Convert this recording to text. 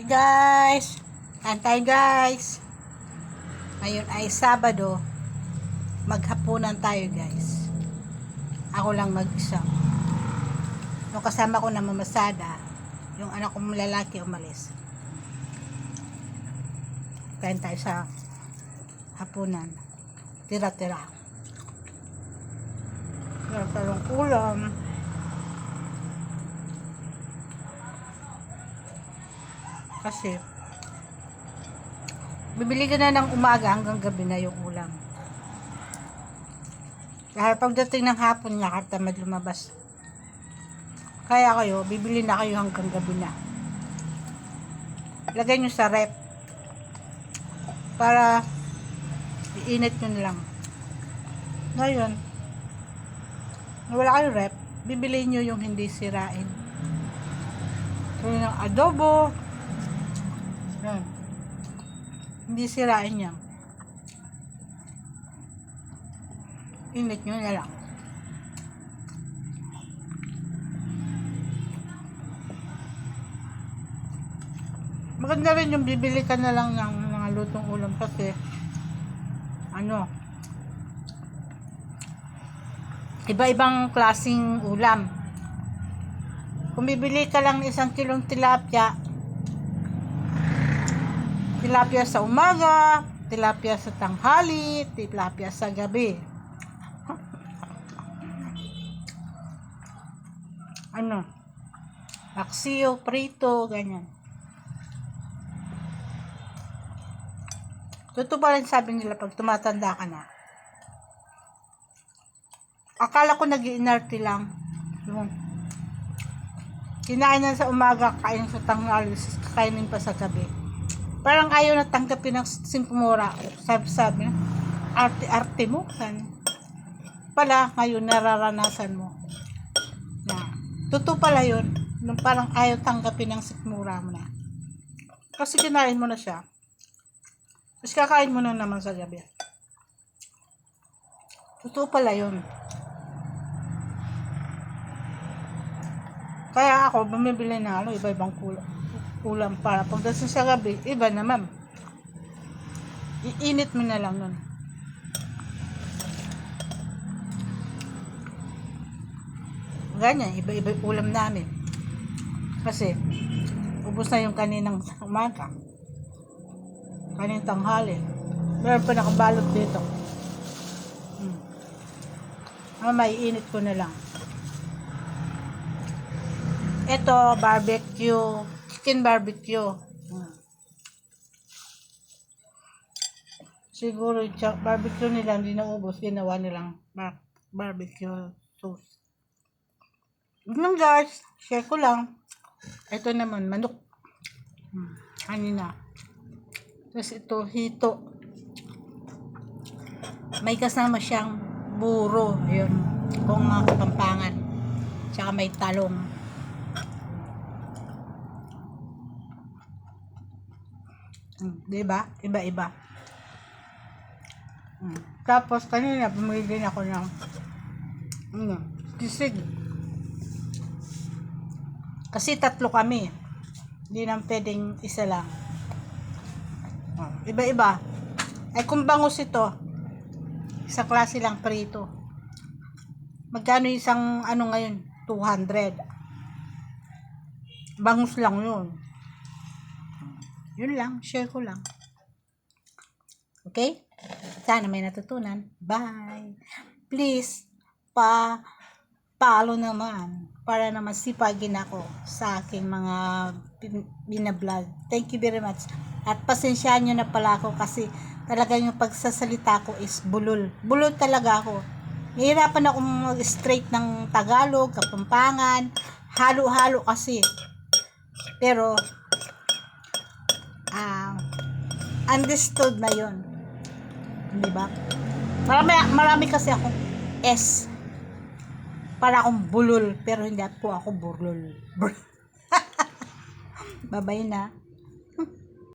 Hey guys! Antay guys! Ngayon ay Sabado. Maghapunan tayo guys. Ako lang mag-isa. Yung kasama ko na mamasada, yung anak kong lalaki umalis. Kain tayo sa hapunan. Tira-tira. Tira-tirang ulam. Kasi, bibili ka na ng umaga hanggang gabi na yung ulam. Dahil pagdating ng hapon niya, tamad lumabas. Kaya kayo, bibili na kayo hanggang gabi na. Lagay nyo sa rep. Para iinit nyo lang. Ngayon, wala kayong rep, bibili nyo yung hindi sirain. Yung adobo, yan. Hindi sirain yan. Init nyo na lang. Maganda rin yung bibili ka na lang ng mga lutong ulam kasi ano iba-ibang klasing ulam. Kung bibili ka lang isang kilong tilapia, tilapia sa umaga, tilapia sa tanghali, tilapia sa gabi. Ano? Paksiyo, prito, ganyan. Totoo pa rin sabi nila pag tumatanda ka na. Akala ko nag inarte lang. Yung kinain na sa umaga, kain sa tanghali, kakainin pa sa gabi parang ayaw na tanggapin ng simpumura. Sabi-sabi na, arte-arte mo. Kan. Pala, ngayon nararanasan mo. Na, totoo pala yun. Nung parang ayaw tanggapin ng sikmura mo na. Kasi kinain mo na siya. Tapos kakain mo na naman sa gabi. Totoo pala yun. Kaya ako, bumibili na ano, iba-ibang kulang ulam para pagdating sa gabi, iba naman. Iinit mo na lang nun. Ganyan, iba-iba ulam namin. Kasi, ubos na yung kaninang umaga. Kaninang tanghali. Meron pa nakabalot dito. Hmm. Mamay, init ko na lang. Ito, barbecue chicken barbecue. Siguro yung barbecue nila hindi naubos, ginawa nilang bar- barbecue sauce. Ganun guys, share ko lang. Ito naman, manok. Hmm. Kanina. Tapos ito, hito. May kasama siyang buro. Yun. Kung mga kapampangan. Tsaka may talong. Mm, ba? Iba-iba. Mm. Tapos kanina bumili din ako ng ano, kisig. Kasi tatlo kami. Hindi nang pwedeng isa lang. Oh, iba-iba. Ay kung bangus ito, isa klase lang prito. Magkano isang ano ngayon? 200. Bangus lang yun. Yun lang, share ko lang. Okay? Sana may natutunan. Bye! Please, pa follow naman para naman sipagin ako sa aking mga binablog. Thank you very much. At pasensyaan nyo na pala ako kasi talaga yung pagsasalita ko is bulol. Bulol talaga ako. Nahihirapan ako mag-straight ng Tagalog, Kapampangan, halo-halo kasi. Pero, ah, understood na yon di ba? Marami, marami kasi akong S. Para akong bulol pero hindi po ako burlol babay na